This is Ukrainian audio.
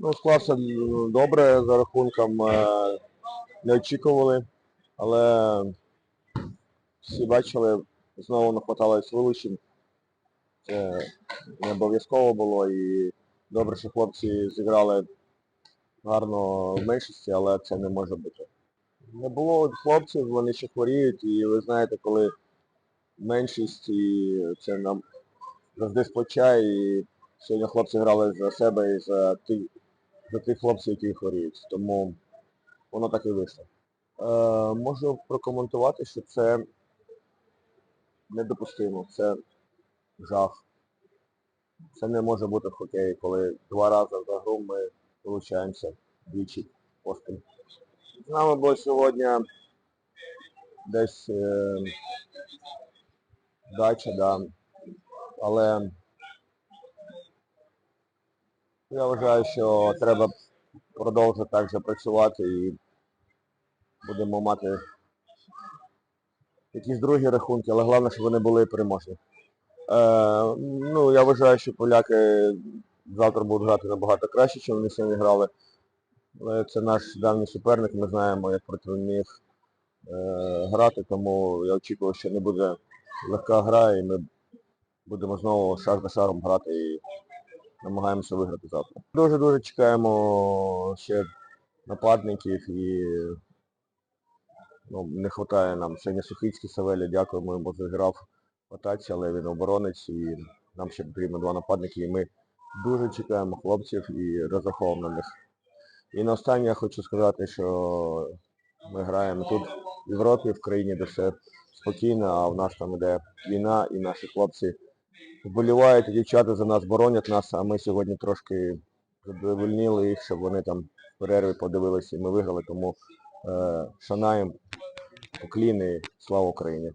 Ну, склався добре за рахунком. е, Не очікували, але всі бачили, знову не хватало вилучень. Це не обов'язково було і добре, що хлопці зіграли гарно в меншості, але це не може бути. Не було хлопців, вони ще хворіють, і ви знаєте, коли меншість, і це нам завжди сплачає, і сьогодні хлопці грали за себе і за тих, за тих хлопців, які хворіють. Тому воно так і вийшло. Е, можу прокоментувати, що це недопустимо, це жах. Це не може бути в хокеї, коли два рази за гру ми вилучаємося двічі поспіль. З нами було сьогодні десь е, дача, да. але я вважаю, що треба продовжити так же працювати і будемо мати якісь другі рахунки, але головне, щоб вони були переможні. Е, ну, я вважаю, що поляки завтра будуть грати набагато краще, ніж вони сьогодні грали. Але це наш давній суперник, ми знаємо, як проти них е, грати, тому я очікую, що не буде легка гра і ми будемо знову шаг за шагом грати і намагаємося виграти завтра. Дуже-дуже чекаємо ще нападників і ну, не вистачає нам. Сьогодні Сухицький Савеля, дякуємо йому, зіграв в атаці, але він оборонець і нам ще потрібно два нападники. І ми дуже чекаємо хлопців і розраховуємо на них. І на останнє я хочу сказати, що ми граємо тут в Європі, в країні, де все спокійно, а в нас там іде війна і наші хлопці вболівають, дівчата за нас боронять нас, а ми сьогодні трошки задовольнили їх, щоб вони там в перерві подивилися і ми виграли, тому е, шанаємо, покліни, слава Україні.